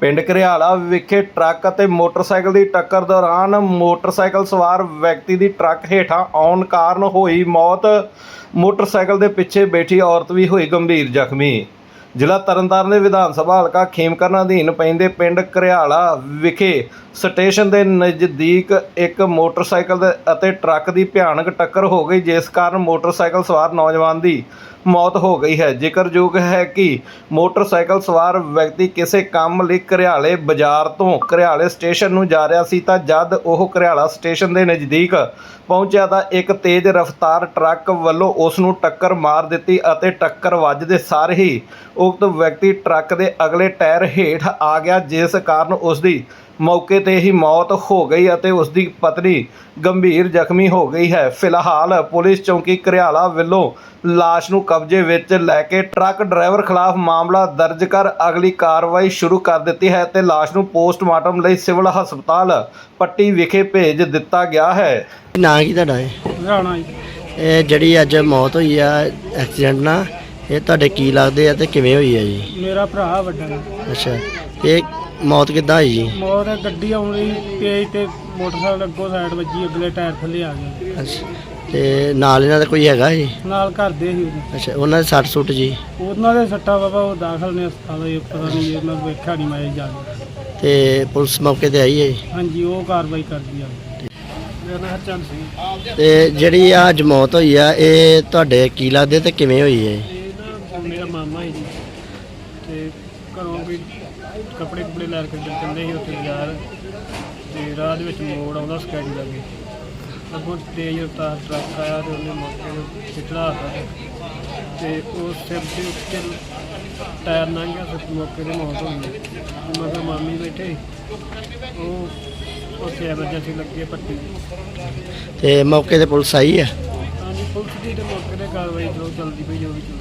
ਪਿੰਡ ਘਰਿਆਲਾ ਵਿਖੇ ਟਰੱਕ ਅਤੇ ਮੋਟਰਸਾਈਕਲ ਦੀ ਟੱਕਰ ਦੌਰਾਨ ਮੋਟਰਸਾਈਕਲ ਸਵਾਰ ਵਿਅਕਤੀ ਦੀ ਟਰੱਕ ਹੇਠਾਂ ਆਉਣ ਕਾਰਨ ਹੋਈ ਮੌਤ। ਮੋਟਰਸਾਈਕਲ ਦੇ ਪਿੱਛੇ ਬੈਠੀ ਔਰਤ ਵੀ ਹੋਈ ਗੰਭੀਰ ਜ਼ਖਮੀ। ਜ਼ਿਲ੍ਹਾ ਤਰਨਤਾਰਨ ਦੇ ਵਿਧਾਨ ਸਭਾ ਹਲਕਾ ਖੇਮਕਰਨ ਅਧੀਨ ਪੈਂਦੇ ਪਿੰਡ ਘਰਿਆਲਾ ਵਿਖੇ ਸਟੇਸ਼ਨ ਦੇ ਨਜ਼ਦੀਕ ਇੱਕ ਮੋਟਰਸਾਈਕਲ ਅਤੇ ਟਰੱਕ ਦੀ ਭਿਆਨਕ ਟੱਕਰ ਹੋ ਗਈ, ਜਿਸ ਕਾਰਨ ਮੋਟਰਸਾਈਕਲ ਸਵਾਰ ਨੌਜਵਾਨ ਦੀ ਮੌਤ ਹੋ ਗਈ ਹੈ। ਜ਼ਿਕਰਯੋਗ ਹੈ ਕਿ ਮੋਟਰਸਾਈਕਲ ਸਵਾਰ ਵਿਅਕਤੀ ਕਿਸੇ ਕੰਮ ਲਈ ਘਰਿਆਲੇ ਬਾਜ਼ਾਰ ਤੋਂ ਘਰਿਆਲੇ ਸਟੇਸ਼ਨ ਨੂੰ ਜਾ ਰਿਹਾ ਸੀ ਤਾਂ ਜਦ ਉਹ ਘਰਿਆਲਾ ਸਟੇਸ਼ਨ ਦੇ ਨਜ਼ਦੀਕ ਪਹੁੰਚਿਆ ਤਾਂ ਇੱਕ ਤੇਜ਼ ਰਫ਼ਤਾਰ ਟਰੱਕ ਵੱਲੋਂ ਉਸ ਨੂੰ ਟੱਕਰ ਮਾਰ ਦਿੱਤੀ ਅਤੇ ਟੱਕਰ ਵੱਜਦੇ ਸਾਰ ਹੀ ਉਕਤ ਵਿਅਕਤੀ ਟਰੱਕ ਦੇ ਅਗਲੇ ਟਾਇਰ ਹੇਠ ਆ ਗਿਆ, ਜਿਸ ਕਾਰਨ ਉਸ ਦੀ ਮੌਕੇ ਤੇ ਹੀ ਮੌਤ ਹੋ ਗਈ ਅਤੇ ਉਸ ਦੀ ਪਤਨੀ ਗੰਭੀਰ ਜ਼ਖਮੀ ਹੋ ਗਈ ਹੈ। ਫਿਲਹਾਲ ਪੁਲਿਸ ਚੌਂਕੀ ਘਰਿਆਲਾ ਵੱਲੋਂ ਲਾਸ਼ ਨੂੰ ਕਬਜ਼ੇ ਵਿੱਚ ਲੈ ਕੇ ਟਰੱਕ ਡਰਾਈਵਰ ਖਿਲਾਫ ਮਾਮਲਾ ਦਰਜ ਕਰ ਅਗਲੀ ਕਾਰਵਾਈ ਸ਼ੁਰੂ ਕਰ ਦਿੱਤੀ ਹੈ ਤੇ ਲਾਸ਼ ਨੂੰ ਪੋਸਟਮਾਰਟਮ ਲਈ ਸਿਵਲ ਹਸਪਤਾਲ ਪੱਟੀ ਵਿਖੇ ਭੇਜ ਦਿੱਤਾ ਗਿਆ ਹੈ। ਨਾਂ ਕੀ ਤੁਹਾਡਾ ਹੈ ਹਰਿਆਣਾ ਜੀ। ਇਹ ਜਿਹੜੀ ਅੱਜ ਮੌਤ ਹੋਈ ਆ ਐਕਸੀਡੈਂਟ ਨਾਲ ਇਹ ਤੁਹਾਡੇ ਕੀ ਲੱਗਦੇ ਆ ਤੇ ਕਿਵੇਂ ਹੋਈ ਆ ਜੀ? ਮੇਰਾ ਭਰਾ ਵੱਡਾ। ਅੱਛਾ ਇਹ ਮੌਤ ਕਿੱਦਾਂ ਹੋਈ ਜੀ? ਮੌਤ ਹੈ, ਗੱਡੀ ਆਉਂਦੀ ਤੇਜ਼ ਤੇ ਮੋਟਰਸਾਈਕਲ ਅੱਗੋਂ ਸਾਈਡ ਵੱਜੀ ਅਗਲੇ ਟਾਇਰ ਥੱਲੇ ਆ ਗਿਆ ਅੱਛਾ ਤੇ ਨਾਲ ਇਹਨਾਂ ਦਾ ਕੋਈ ਹੈਗਾ ਜੀ? ਨਾਲ ਘਰ ਦੇ ਸੀ ਉਹਦੇ। ਅੱਛਾ ਉਹਨਾਂ ਦੇ ਸੱਟ ਸੁੱਟ ਜੀ? ਉਹਨਾਂ ਦੇ ਸੱਟਾ ਬਾਬਾ ਉਹ ਦਾਖਲ ਨੇ ਹਸਪਤਾਲ ਇਹ ਪਤਾ ਨਹੀਂ ਜੀ, ਉਹਨਾਂ ਨੂੰ ਵੇਖਿਆ ਨਹੀਂ ਮੈਂ ਜਾ ਕੇ। ਤੇ ਪੁਲਿਸ ਮੌਕੇ ਤੇ ਆਈ ਹੈ ਜੀ? ਹਾਂਜੀ ਉਹ ਕਾਰਵਾਈ ਕਰਦੀ ਆ। ਮੇਰਾ ਨਾਮ ਹਰਚੰਦ ਸਿੰਘ। ਤੇ ਜਿਹੜੀ ਆ ਅੱਜ ਮੌਤ ਹੋਈ ਆ ਇਹ ਤੁਹਾਡੇ ਕੀ ਲੱਗਦੇ ਤੇ ਕਿਵੇਂ ਹੋਈ ਹੈ? ਜੀ? ਇਹ ਨਾ ਮੇਰਾ ਮਾਮਾ ਹੈ ਜੀ। ਤੇ ਘਰੋਂ ਵੀ ਕੱਪੜੇ ਕੁਪੜੇ ਲੈ ਕੇ ਚੱਲਦੇ ਸੀ ਉੱਥੇ ਬਾਜ਼ਾਰ। ਤੇ ਰਾਹ ਦੇ ਵਿੱਚ ਮੋੜ ਆਉਂਦਾ ਸਕੈਡੀ ਲੱਗੇ ਅੱਗੋਂ ਤੇਜ਼ ਰਫ਼ਤਾਰ ਟਰੱਕ ਆਇਆ ਤੇ ਉਹਨੇ ਮੌਕੇ ਤੇ ਚਿੱਟੜਾ ਤੇ ਉਹ ਸਿਰ ਦੇ ਉੱਤੇ ਟਾਇਰ ਲੰਘ ਗਿਆ ਤੇ ਮੌਕੇ ਤੇ ਮੌਤ ਹੋ ਗਈ। ਤੇ ਮਗਰ ਮਾਮੀ ਬੈਠੇ ਉਹ ਉੱਥੇ ਐਮਰਜੈਂਸੀ ਲੱਗੀ ਹੈ ਪੱਟੀ ਤੇ ਮੌਕੇ ਤੇ ਪੁਲਿਸ ਆਈ ਆ? ਹਾਂਜੀ ਪੁਲਿਸ ਦੀ ਤੇ ਮੌਕੇ ਤੇ ਕਾਰਵਾਈ ਜੋ ਚੱਲਦੀ ਪਈ ਜੋ ਵੀ ਚੱਲਦੀ